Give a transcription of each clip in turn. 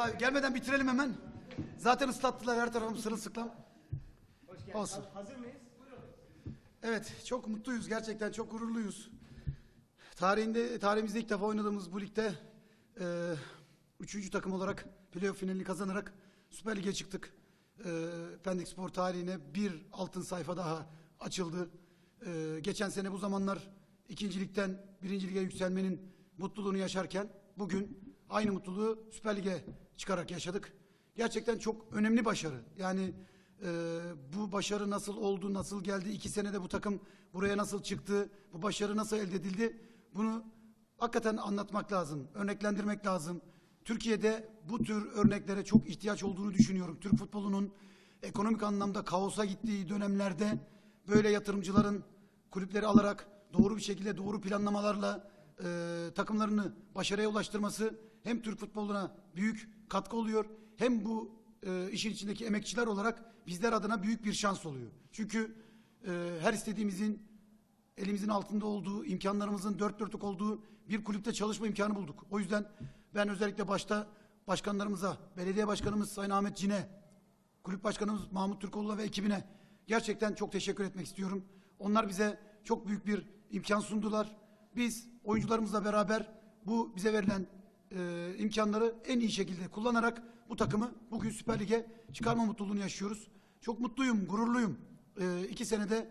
Vallahi gelmeden bitirelim hemen. Zaten ıslattılar her tarafım sırılsıklam. Hoş geldin. Olsun. Hazır mıyız? Evet, çok mutluyuz gerçekten, çok gururluyuz. Tarihinde, tarihimizde ilk defa oynadığımız bu ligde e, üçüncü takım olarak playoff finalini kazanarak Süper Lig'e çıktık. E, Pendik Spor tarihine bir altın sayfa daha açıldı. E, geçen sene bu zamanlar ikinci ligden birinci lige yükselmenin mutluluğunu yaşarken bugün aynı mutluluğu Süper Lig'e çıkarak yaşadık. Gerçekten çok önemli başarı. Yani ee, bu başarı nasıl oldu, nasıl geldi, iki senede bu takım buraya nasıl çıktı, bu başarı nasıl elde edildi, bunu hakikaten anlatmak lazım, örneklendirmek lazım. Türkiye'de bu tür örneklere çok ihtiyaç olduğunu düşünüyorum. Türk futbolunun ekonomik anlamda kaosa gittiği dönemlerde böyle yatırımcıların kulüpleri alarak doğru bir şekilde doğru planlamalarla e, takımlarını başarıya ulaştırması hem Türk futboluna büyük katkı oluyor hem bu e, işin içindeki emekçiler olarak bizler adına büyük bir şans oluyor. Çünkü e, her istediğimizin elimizin altında olduğu, imkanlarımızın dört dörtlük olduğu bir kulüpte çalışma imkanı bulduk. O yüzden ben özellikle başta başkanlarımıza, belediye başkanımız Sayın Ahmet Cine, kulüp başkanımız Mahmut Türkoğlu ve ekibine gerçekten çok teşekkür etmek istiyorum. Onlar bize çok büyük bir imkan sundular. Biz oyuncularımızla beraber bu bize verilen e, imkanları en iyi şekilde kullanarak bu takımı bugün Süper Lig'e çıkarma mutluluğunu yaşıyoruz. Çok mutluyum, gururluyum. E, iki senede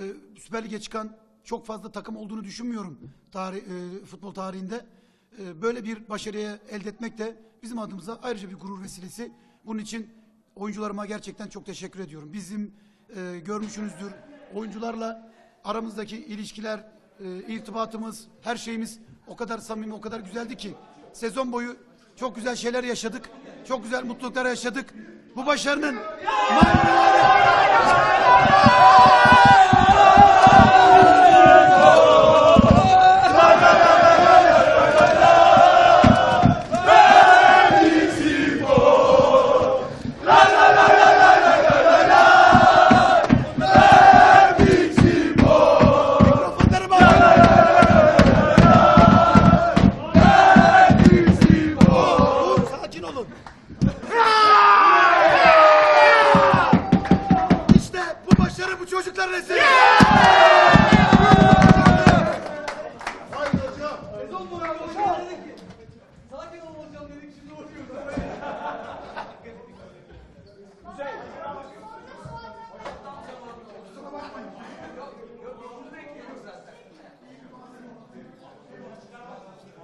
e, Süper Lig'e çıkan çok fazla takım olduğunu düşünmüyorum tarih, e, futbol tarihinde. E, böyle bir başarıya elde etmek de bizim adımıza ayrıca bir gurur vesilesi. Bunun için oyuncularıma gerçekten çok teşekkür ediyorum. Bizim e, görmüşsünüzdür oyuncularla aramızdaki ilişkiler, e, irtibatımız, her şeyimiz o kadar samimi, o kadar güzeldi ki sezon boyu çok güzel şeyler yaşadık. Çok güzel mutluluklar yaşadık. Bu başarının olun. işte bu başarı bu çocuklar eseri.